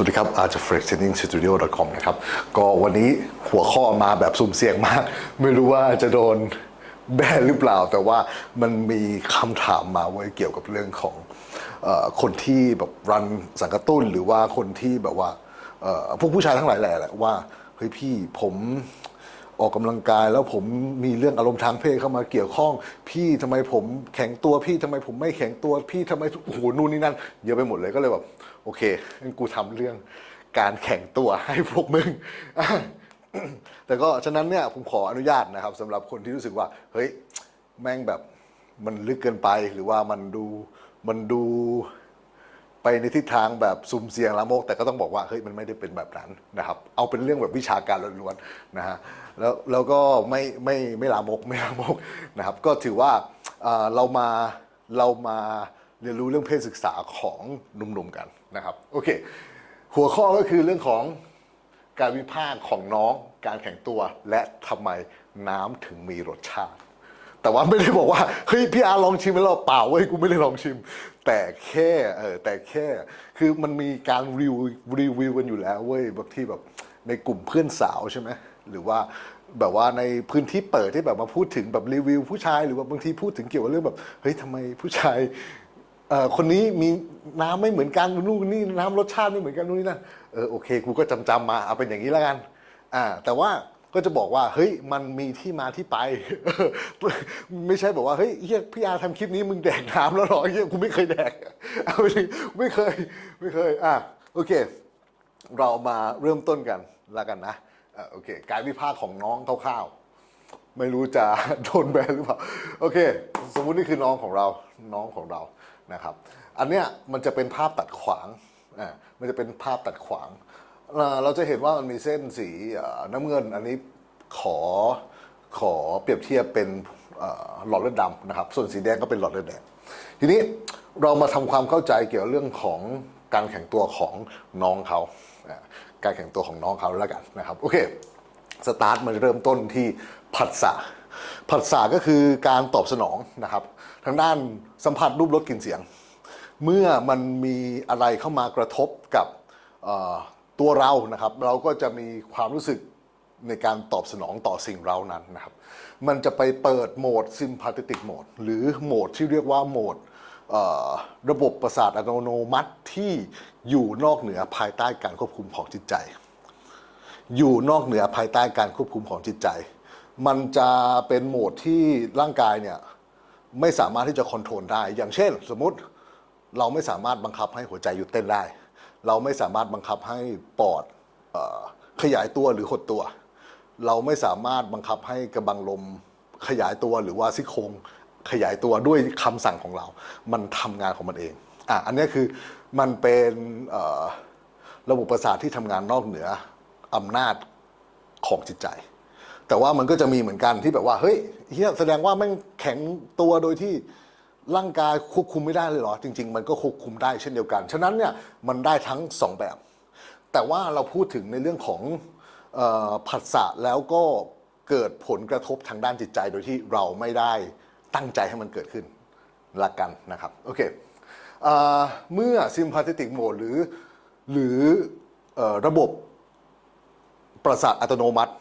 สวัสดีครับ Art f r e s h i n i n g Studio com นะครับ ก็วันนี้หัวข้อมาแบบสุ่มเสี่ยงมาก ไม่รู้ว่าจะโดนแบนหรือเปล่า แต่ว่ามันมีคำถามมาไว้เกี่ยวกับเรื่องของอคนที่แบบรันสังกตุ้น หรือว่าคนที่แบบว่าพวกผู้ชายทั้งหลายแหละว่าเฮ้ยพี่ผม ออกกำลังกาย แล้วผมมีเรื่องอารมณ์ทางเพศเข้ามาเกี่ยวข้อง พี่ทำไมผมแข็งตัวพี่ทำไมผมไม่แข็งตัวพี่ทำไมโอ้โหนู่นนี่นั่นเยอะไปหมดเลยก็เลยแบบโอเคงั้นกูทำเรื่องการแข็งตัวให้พวกมึงแต่ก็ฉะนั้นเนี่ยผมขออนุญาตนะครับสำหรับคนที่รู้สึกว่า เฮ้ยแม่งแบบมันลึกเกินไปหรือว่ามันดูมันดู ไปในทิศทางแบบซุ่มเสี่ยงละโมก แต่ก็ต้องบอกว่าเฮ้ยมันไม่ได้เป็นแบบนั้นนะครับ เอาเป็นเรื่องแบบวิชาการล้วนๆนะฮะแล้วแล้วก็ไม่ไม่ไม่ลามกไม่ลามกนะครับ ก็ถือว่าเอ่อเรามาเรามาเรียนรู้เรื่องเพศศึกษาของหนุ่มๆกันนะครับโอเค หัวข้อก็คือเรื่องของการวิพากษ์ของน้อง การแข่งตัวและทำไมน้ำถึงมีรสชาติ แต่ว่าไม่ได้บอกว่าเฮ้ยพี่อาลองชิมแล้วเปล่าเว้ยกูไม่ได้ลองชิม แต่แค่เออแต่แค่คือมันมีการรีวิวรีวิวกันอยู่แล้วเว้ยบางที่แบบในกลุ่มเพื่อนสาวใช่ไหมหรือว่าแบบว่าในพื้นที่เปิดที่แบบมาพูดถึงแบบรีวิวผู้ชายหรือว่าบางทีพูดถึงเกี่ยวกับเรื่องแบบเฮ้ยทำไมผู้ชายเอ่อคนนี้มีน้ำไม่เหมือนกันนู่นนี่น้ำรสชาติไม่เหมือนกันนู่นนี่นั่นเออโอเคกูก็จำจำมาเอาเป็นอย่างนี้แล้วกันอ่าแต่ว่า ก็จะบอกว่าเฮ้ยมันมีที่มาที่ไป ไม่ใช่บอกว่าเฮ้ยเฮียพี่อาทำคลิปนี้มึงแดกน้ำแล้วหรอเฮียกูไม่เคยแดกเอาไปไม่เคยไม่เคยอะโอเค เรามาเริ่มต้นกันแล้วกันนะอะโอเคการวิพากษ์ของน้องคร่าวๆ ไม่รู้จะโดนแบนหรือเปล่าโอเค สมมุตินี่คือน้องของเราน้องของเรานะครับ อันเนี้ยมันจะเป็นภาพตัดขวางอ่ามันจะเป็นภาพตัดขวาง เอ่อเราจะเห็นว่ามันมีเส้นสีเอ่อน้ำเงินอันนี้ขอขอเปรียบเทียบเป็นเอ่อหลอดเลือดดำนะครับ ส่วนสีแดงก็เป็นหลอดเลือดแดง ทีนี้เรามาทำความเข้าใจเกี่ยวกับเรื่องของการแข่งตัวของน้องเขาอ่าการแข่งตัวของน้องเขาแล้วกันนะครับโอเคสตาร์ทมันเริ่มต้นที่ผัสสะผัสสะก็คือการตอบสนองนะครับ ทางด้านสัมผัสรูปรสกลิ่นเสียง เมื่อมันมีอะไรเข้ามากระทบกับเอ่อ ตัวเรานะครับเราก็จะมีความรู้สึกในการตอบสนองต่อสิ่งเรานั้นนะครับ มันจะไปเปิดโหมด sympathetic mode หรือโหมดที่เรียกว่าโหมดระบบประสาทอัตโนมัติที่อยู่นอกเหนือภายใต้การควบคุมของจิตใจ อยู่นอกเหนือภายใต้การควบคุมของจิตใจ มันจะเป็นโหมดที่ร่างกายเนี่ยไม่สามารถที่จะคอนโทรลได้ อย่างเช่น สมมติเราไม่สามารถบังคับให้หัวใจหยุดเต้นได้ เราไม่สามารถบังคับให้ปอดออขยายตัวหรือหดตัว เราไม่สามารถบังคับให้กระบังลมขยายตัวหรือว่าซี่โครงขยายตัวด้วยคำสั่งของเรา มันทำงานของมันเอง อะ อันนี้คือมันเป็นระบบประสาทที่ทำงานนอกเหนืออำนาจของจิตใจ แต่ว่ามันก็จะมีเหมือนกันที่แบบว่า เฮ้ยเฮียแสดงว่าแม่งแข็งตัวโดยที่ ร่างกายควบคุมไม่ได้เลยเหรอ จริง ๆ มันก็ควบคุมได้เช่นเดียวกัน ฉะนั้นเนี่ยมันได้ทั้งสองแบบ แต่ว่าเราพูดถึงในเรื่องของออผัสสะแล้วก็เกิดผลกระทบทางด้านจิตใจโดยที่เราไม่ได้ตั้งใจให้มันเกิดขึ้นละกันนะครับโอเคเอเมื่อ sympathetic mode หรือหรืออระบบประสาทอัตโนมัติ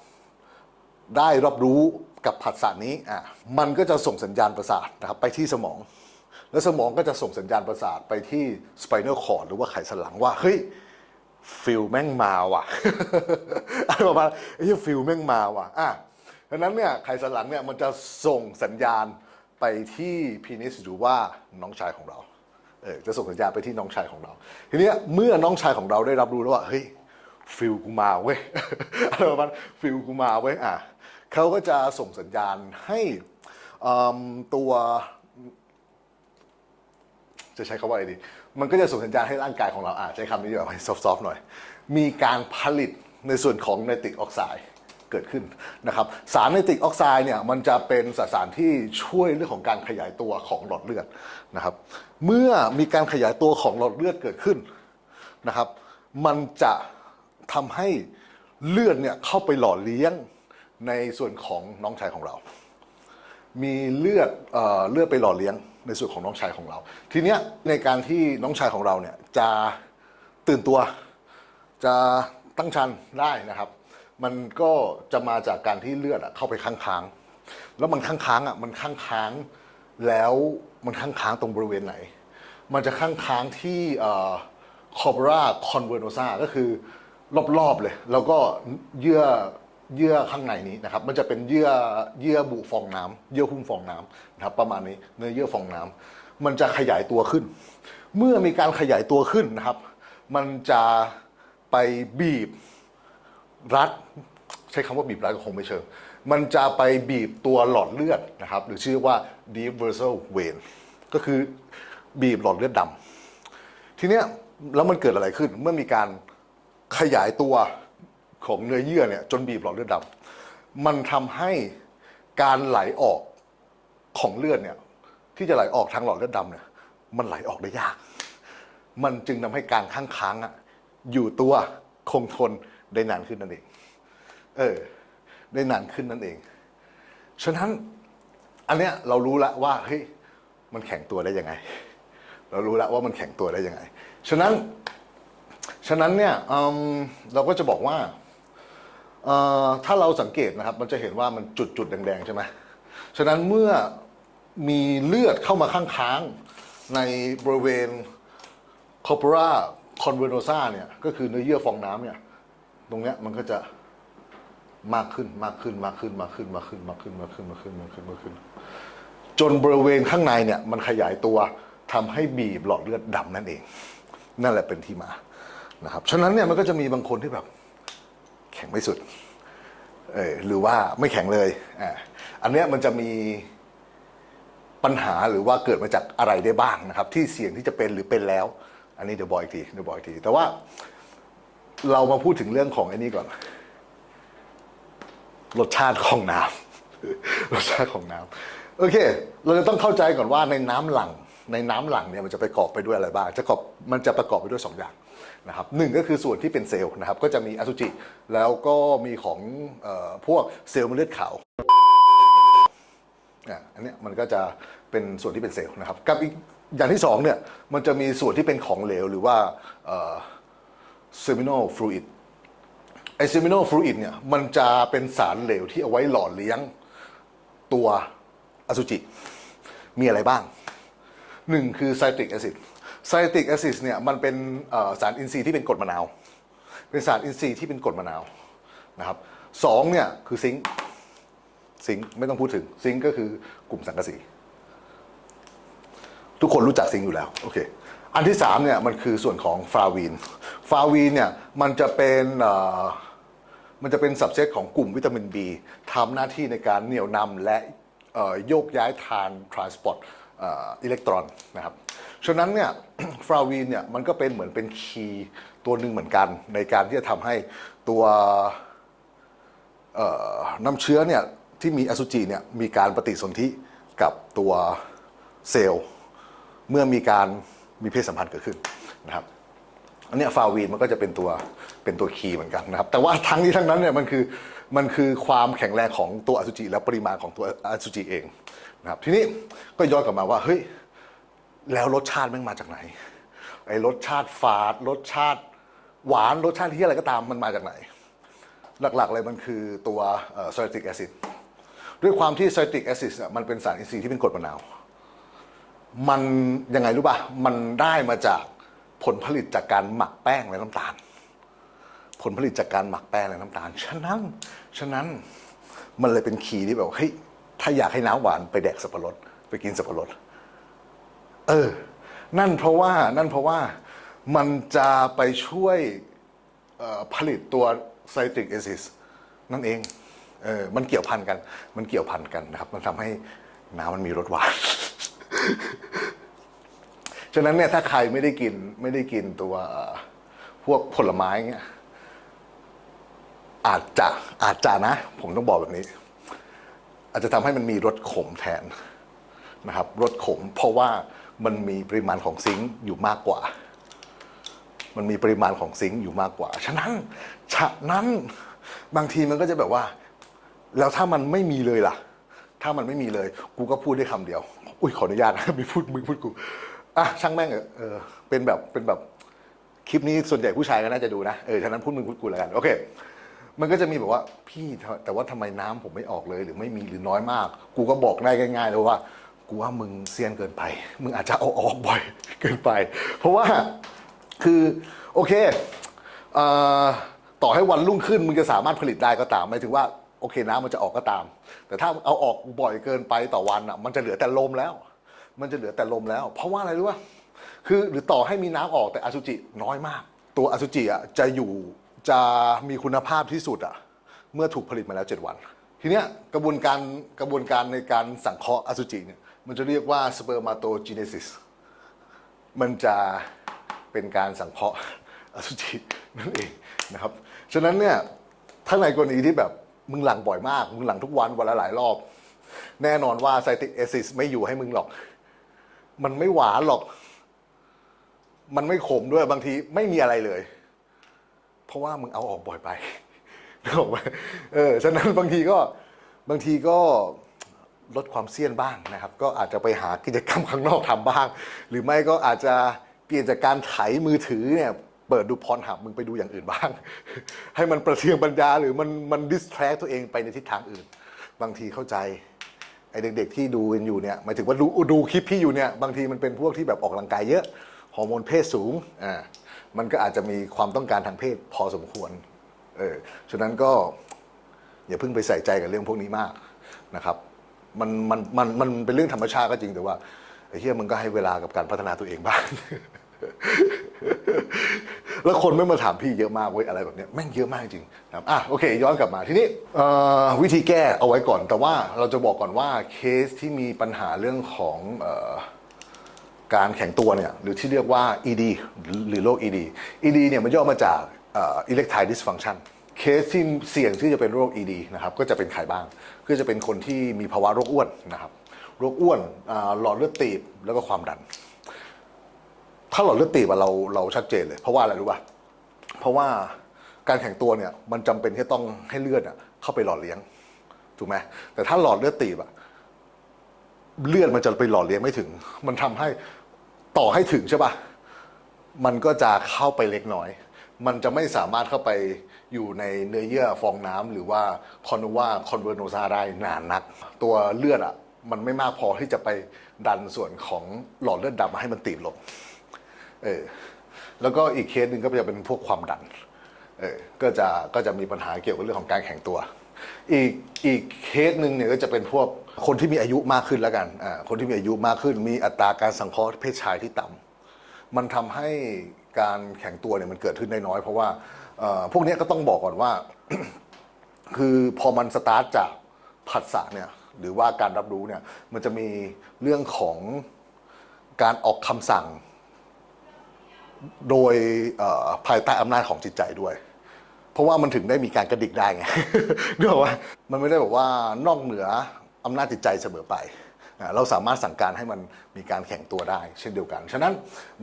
ได้รับรู้กับผัสสะนี้อะมันก็จะส่งสัญญาณประสาทนะครับไปที่สมอง แล้วสมองก็จะส่งสัญญาณประสาทไปที่ spinal cord หรือว่าไขสันหลังว่าเฮ้ยฟิลแม่งมาว่ะอะไรประมาณไอ้เหี้ฟิลแม่งมาว่ะอะดังนั้นเนี่ยไขสันหลังเนี่ยมันจะส่งสัญญาณไปที่พีนิสหรือว่าน้องชายของเราเออจะส่งสัญญาณไปที่น้องชายของเรา ทีเนี้ยเมื่อน้องชายของเราได้รับรู้แล้วว่าเฮ้ย ฟิลกูมาเว้ยอะไรประมาณฟิลกูมาเว้ยอะเขาก็จะส่งสัญญาณให้ตัวจะใช้คำว่าอะไรดี มันก็จะส่งสัญญาณให้ร่างกายของเราอะใช้คำนี้ดีกว่าซอฟๆหน่อย มีการผลิตในส่วนของไนตริกออกไซด์เกิดขึ้นนะครับ สารไนตริกออกไซด์เนี่ยมันจะเป็นสสารที่ช่วยเรื่องของการขยายตัวของหลอดเลือดนะครับ เมื่อมีการขยายตัวของหลอดเลือดเกิดขึ้นนะครับ มันจะ ทำให้เลือดเนี่ยเข้าไปหล่อเลี้ยงในส่วนของน้องชายของเรา มีเลือดเอ่อเลือดไปหล่อเลี้ยงในส่วนของน้องชายของเรา ทีเนี้ยในการที่น้องชายของเราเนี่ยจะตื่นตัวจะตั้งครรภ์ได้นะครับ มันก็จะมาจากการที่เลือดอะเข้าไปค้างค้างๆแล้วมันค้างค้างๆอะมันค้างค้างๆแล้วมันค้างค้างๆตรงบริเวณไหน มันจะค้างค้างๆที่คอ r ราคอนเวอร์โนซาก็คือ รอบๆเลย แล้วก็เยื่อเยื่อข้างในนี้นะครับ มันจะเป็นเยื่อเยื่อบุฟองน้ำเยื่อหุ้มฟองน้ำนะครับ ประมาณนี้เนื้อเยื่อฟองน้ำมันจะขยายตัวขึ้น เมื่อมีการขยายตัวขึ้นนะครับ มันจะไปบีบรัด ใช้คำว่าบีบรัดก็คงไม่เชิงมันจะไปบีบตัวหลอดเลือดนะครับ หรือชื่อว่า deep vessel vein ก็คือบีบหลอดเลือดดำทีเนี้ยแล้วมันเกิดอะไรขึ้นเมื่อมีการ ขยายตัวของเนื้อเยื่อเนี่ยจนบีบหลอดเลือดดำมันทำให้การไหลออกของเลือดเนี่ยที่จะไหลออกทางหลอดเลือดดำเนี่ยมันไหลออกได้ยาก มันจึงทำให้การค้างค้างๆอะอยู่ตัวคงทนได้นานขึ้นนั่นเอง เออ ได้นานขึ้นนั่นเอง ฉะนั้นอันเนี้ยเรารู้แล้วว่าเฮ้ยมันแข็งตัวได้ยังไง เรารู้แล้วว่ามันแข็งตัวได้ยังไง ฉะนั้น ฉะนั้นเนี่ยอืมเราก็จะบอกว่าถ้าเราสังเกตนะครับ มันจะเห็นว่ามันจุดจุดแดงๆใช่ไหมฉะนั้นเมื่อมีเลือดเข้ามาข้างค้างๆในบริเวณ corpora convenosa เนี่ยก็คือเนื้อเยื่อฟองน้ำเนี่ยตรงเนี้ยมันก็จะมากขึ้นมากขึ้นมากขึ้นมากขึ้นมากขึ้นมากขึ้นมากขึ้นมากขึ้นมากขึ้นมากขึ้น จนบริเวณข้างในเนี่ยมันขยายตัวทำให้บีบหลอดเลือดดำนั่นเอง นั่นแหละเป็นที่มา นะครับฉะนั้นเนี่ยมันก็จะมีบางคนที่แบบแข็งไม่สุดเออหรือว่าไม่แข็งเลยอ่าอันเนี้ยมันจะมีปัญหาหรือว่าเกิดมาจากอะไรได้บ้างนะครับ ที่เสี่ยงที่จะเป็นหรือเป็นแล้ว อันนี้เดี๋ยวบอกอีกทีเดี๋ยวบอกอีกที แต่ว่าเรามาพูดถึงเรื่องของไอ้นี่ก่อน รสชาติของน้ำรสชาติของน้ำโอเค เราจะต้องเข้าใจก่อนว่าในน้ำหลัง ในน้ำหลังเนี่ยมันจะประกอบไปด้วยอะไรบ้างจะประกอบมันจะประกอบไปด้วยสองอย่างนะครับหนึ่งก็คือส่วนที่เป็นเซลล์นะครับก็จะมีอสุจิ แล้วก็มีของออพวกเซลล์เม็ดเลือดขาวอะอันนี้มันก็จะเป็นส่วนที่เป็นเซลล์นะครับกับอีกอย่างที่สองเนี่ยมันจะมีส่วนที่เป็นของเหลวหรือว่าเซมิโนฟลูอิดไอเซมิโนฟลูอิดเนี่ยมันจะเป็นสารเหลวที่เอาไว้หล่อเลี้ยงตัวอสุจิ มีอะไรบ้าง หนึ่งคือไซตริกแอซิดไซตริกแอซิดเนี่ยมันเป็นสารอินทรีย์ที่เป็นกรดมะนาว เป็นสารอินทรีย์ที่เป็นกรดมะนาวนะครับสองเนี่ยคือซิงค์ซิงค์ไม่ต้องพูดถึงซิงค์ก็คือกลุ่มสังกะสีทุกคนรู้จักซิงค์อยู่แล้วโอเคอันที่สามเนี่ยมันคือส่วนของฟลาวีนฟลาวีนเนี่ยมันจะเป็นมันจะเป็นสับเซตของกลุ่มวิตามิน B ทำหน้าที่ในการเหนี่ยวนำและโยกย้ายทานทรานสปอร์ต อิเล็กตรอนนะครับ ฉะนั้นเนี่ยฟลาวีนเนี่ยมันก็เป็นเหมือนเป็นคีย์ตัวหนึ่งเหมือนกัน ในการที่จะทำให้ตัวน้ำเชื้อเนี่ยที่มีอสุจิเนี่ยมีการปฏิสนธิกับตัวเซลล์เมื่อมีการมีเพศสัมพันธ์เกิดขึ้นนะครับอันนี้ฟาวีนมันก็จะเป็นตัวเป็นตัวคีย์เหมือนกันนะครับ แต่ว่าทั้งนี้ทั้งนั้นเนี่ยมันคือมันคือความแข็งแรงของตัวอสุจิและปริมาณของตัวอสุจิเอง นะครับทีนี้ก็ย้อนกลับมาว่าเฮ้ยแล้วรสชาติมันมาจากไหนไอ้รสชาติฝาดรสชาติหวานรสชาติที่อะไรก็ตามมันมาจากไหน หลักๆเลยมันคือตัวไซตริกแอซิดด้วยความที่ไซตริกแอซิดมันเป็นสารอินทรีย์ที่เป็นกรดมะนาว มันยังไงรู้ป่ะ มันได้มาจากผลผลิตจากการหมักแป้งและน้ำตาล ผลผลิตจากการหมักแป้งและน้ำตาล ฉะนั้น ฉะนั้นมันเลยเป็นคีย์ที่แบบว่าเฮ้ย ถ้าอยากให้น้ำหวานไปแดกสับปะรดไปกินสับปะรด เออ นั่นเพราะว่านั่นเพราะว่ามันจะไปช่วยผลิตตัวไซตริกแอซิดนั่นเองเออมันเกี่ยวพันกัน มันเกี่ยวพันกันนะครับ มันทำให้น้ำมันมีรสหวาน ฉะนั้นเนี่ยถ้าใครไม่ได้กินไม่ได้กินตัวพวกผลไม้เงี้ยอาจจะอาจจะนะ ผมต้องบอกแบบนี้ อาจจะทำให้มันมีรสขมแทนนะครับรสขมเพราะว่ามันมีปริมาณของซิงค์อยู่มากกว่า มันมีปริมาณของซิงค์อยู่มากกว่า ฉะนั้น ฉะนั้นบางทีมันก็จะแบบว่า แล้วถ้ามันไม่มีเลยล่ะ ถ้ามันไม่มีเลย กูก็พูดได้คำเดียว อุ้ยขออนุญาตนะมีพูดมึงพูดกูอะช่างแม่งเออเป็นแบบเป็นแบบคลิปนี้ส่วนใหญ่ผู้ชายก็น่าจะดูนะเออฉะนั้นพูดมึงพูดกูแล้วกันโอเค มันก็จะมีแบบว่าพี่แต่ว่าทำไมน้ำผมไม่ออกเลยหรือไม่มีหรือน้อยมาก กูก็บอกได้ง่ายๆเลยว่า กูว่ามึงเซียนเกินไป มึงอาจจะเอาออกบ่อย เกินไป เพราะว่าคือโอเคเอ่อต่อให้วันรุ่งขึ้นมึงจะสามารถผลิตได้ก็ตามหมายถึงว่าโอเคน้ำมันจะออกก็ตาม แต่ถ้าเอาออกบ่อยเกินไปต่อวันอะมันจะเหลือแต่ลมแล้ว มันจะเหลือแต่ลมแล้ว เพราะว่าอะไรรู้ป่ะคือหรือต่อให้มีน้ำออกแต่อสุจิน้อยมาก ตัวอสุจิอะจะอยู่ จะมีคุณภาพที่สุดอะเมื่อถูกผลิตมาแล้ว 7 วัน ทีเนี้ยกระบวนการกระบวนการในการสังเคราะห์อสุจิเนี่ยมันจะเรียกว่า spermatogenesis มันจะเป็นการสังเคราะห์อสุจินั่นเองนะครับฉะนั้นเนี่ยถ้าในกรณีที่แบบมึงหลังบ่อยมาก มึงหลังทุกวันวันละหลายรอบ แน่นอนว่าไซติกเอซิสไม่อยู่ให้มึงหรอก มันไม่หวานหรอก มันไม่ขมด้วยบางทีไม่มีอะไรเลย เพราะว่ามึงเอาออกบ่อยไปนึกออกไหมเออฉะนั้นบางทีก็บางทีก็ลดความเสี่ยงบ้างนะครับ ก็อาจจะไปหากิจกรรมข้างนอกทำบ้าง หรือไม่ก็อาจจะเปลี่ยนจากการไถมือถือเนี่ยเปิดดูพรหับมึงไปดูอย่างอื่นบ้าง ให้มันประเทืองปัญญาหรือมันมันดิสแทรกตัวเองไปในทิศทางอื่น บางทีเข้าใจไอเด็กๆที่ดูกันอยู่เนี่ยหมายถึงว่าดูดูคลิปพี่อยู่เนี่ยบางทีมันเป็นพวกที่แบบออกกำลังกายเยอะฮอร์โมนเพศสูงอ่า มันก็อาจจะมีความต้องการทางเพศพอสมควร เออ ฉะนั้นก็อย่าเพิ่งไปใส่ใจกับเรื่องพวกนี้มากนะครับ มันมันมันมันเป็นเรื่องธรรมชาติก็จริงแต่ว่าไอ้เหี้ยมึงก็ให้เวลากับการพัฒนาตัวเองบ้าง แล้วคนไม่มาถามพี่เยอะมากเว้ยอะไรแบบเนี้ยแม่งเยอะมากจริงนะครับอะโอเค ย้อนกลับมาทีนี้วิธีแก้เอาไว้ก่อน แต่ว่าเราจะบอกก่อนว่าเคสที่มีปัญหาเรื่องของเอ การแข็งตัวเนี่ยหรือที่เรียกว่า ED หรือโรค ED ED เนี่ยมันย่อมาจากอ่อ erectile dysfunction เคสที่เสี่ยงที่จะเป็นโรค ED นะครับก็จะเป็นใครบ้าง ก็จะเป็นคนที่มีภาวะโรคอ้วนนะครับโรคอ้วนหลอดเลือดตีบแล้วก็ความดัน ถ้าหลอดเลือดตีบเราเราชัดเจนเลย เพราะว่าอะไรรู้ป่ะเพราะว่าการแข็งตัวเนี่ยมันจำเป็นที่ต้องให้เลือดเข้าไปหล่อเลี้ยงถูกไหมแต่ถ้าหลอดเลือดตีบอะเลือดมันจะไปหล่อเลี้ยงไม่ถึง มันทำให้ ต่อให้ถึงใช่ป่ะมันก็จะเข้าไปเล็กน้อย มันจะไม่สามารถเข้าไปอยู่ในเนื้อเยื่อฟองน้ำหรือว่าคอนว่าคอนเวอร์โนซาได้นานนัก ตัวเลือดอะมันไม่มากพอที่จะไปดันส่วนของหลอดเลือดดำมาให้มันตีบลง เออ แล้วก็อีกเคสหนึ่งก็จะเป็นพวกความดัน เออ ก็จะก็จะมีปัญหาเกี่ยวกับเรื่องของการแข็งตัว อีกอีกเคสหนึ่งเนี่ยก็จะเป็นพวก คนที่มีอายุมากขึ้นแล้วกันอ่าคนที่มีอายุมากขึ้น มีอัตราการสังเคราะห์เพศชายที่ต่ำมันทำให้การแข็งตัวเนี่ยมันเกิดขึ้นได้น้อย เพราะว่าเอ่อพวกเนี้ยก็ต้องบอกก่อนว่า คือพอมันสตาร์ทจากผัสสะเนี่ยหรือว่าการรับรู้เนี่ยมันจะมีเรื่องของการออกคำสั่ง โดยเอ่อภายใต้อำนาจของจิตใจด้วย เพราะว่ามันถึงได้มีการกระดิกได้ไงนึกออกว่ามันไม่ได้แบบว่านอกเหนือ อำนาจจิตใจเสมอไป เราสามารถสั่งการให้มันมีการแข็งตัวได้ เช่นเดียวกัน ฉะนั้น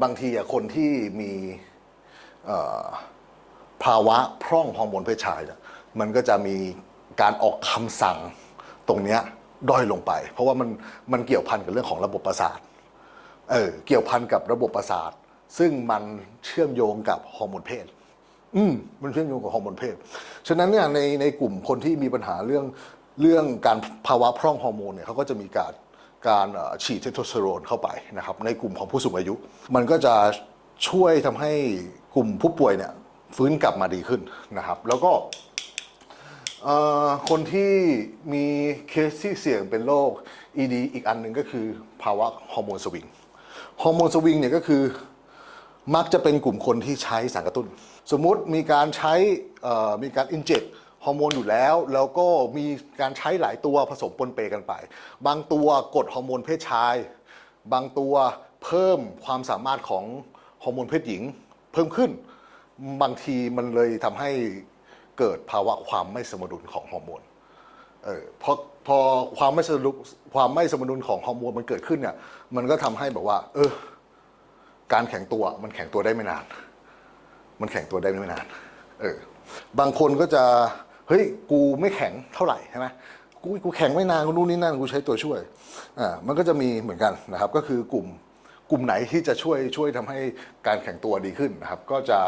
บางทีคนที่มีภาวะพร่องฮอร์โมนเพศชาย มันก็จะมีการออกคำสั่งตรงนี้ด้อยลงไป เพราะว่ามันมันเกี่ยวพันกับเรื่องของระบบประสาทเออเกี่ยวพันกับระบบประสาท ซึ่งมันเชื่อมโยงกับฮอร์โมนเพศ อืมมันเชื่อมโยงกับฮอร์โมนเพศ ฉะนั้นเนี่ยในในกลุ่มคนที่มีปัญหาเรื่อง เรื่องการภาวะพร่องฮอร์โมนเนี่ยเขาก็จะมีการการฉีดเทสโทสเตอโรนเข้าไปนะครับในกลุ่มของผู้สูงอายุ มันก็จะช่วยทำให้กลุ่มผู้ป่วยเนี่ยฟื้นกลับมาดีขึ้นนะครับ แล้วก็คนที่มีเคสที่เสี่ยงเป็นโรค ED อีกอันหนึ่งก็คือภาวะฮอร์โมนสวิงฮอร์โมนสวิงเนี่ยก็คือมักจะเป็นกลุ่มคนที่ใช้สารกระตุ้น สมมุติมีการใช้มีการอินเจ t ฮอร์โมนอยู่แล้ว แล้วก็มีการใช้หลายตัวผสมปนเปกันไป บางตัวกดฮอร์โมนเพศชาย บางตัวเพิ่มความสามารถของฮอร์โมนเพศหญิงเพิ่มขึ้น บางทีมันเลยทำให้เกิดภาวะความไม่สมดุลของฮอร์โมนเออพอพอความไม่สมดุลความไม่สมดุลของฮอร์โมนมันเกิดขึ้นเนี่ยมันก็ทำให้แบบว่า เออ การแข็งตัวมันแข็งตัวได้ไม่นาน มันแข็งตัวได้ไม่นาน เออบางคนก็จะ เฮ้ยกูไม่แข็งเท่าไหร่ใช่ไหมกูกูแข็งไม่นานกูนู่นนี่นั่นกูใช้ตัวช่วยอ่ามันก็จะมีเหมือนกันนะครับก็คือกลุ่มกลุ่มไหนที่จะช่วยช่วยทำให้การแข่งตัวดีขึ้นนะครับ ก็จะ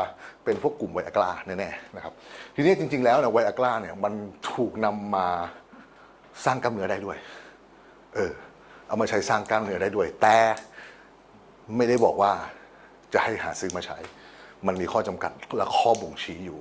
เป็นพวกกลุ่มไวอากราแน่ๆนะครับ ทีนี้จริง ๆ แล้วเนี่ยไวอากราเนี่ยมันถูกนำมาสร้างกล้ามเนื้อได้ด้วย เออ เอามาใช้สร้างกล้ามเนื้อได้ด้วย แต่ไม่ได้บอกว่าจะให้หาซื้อมาใช้ มันมีข้อจำกัดและข้อบ่งชี้อยู่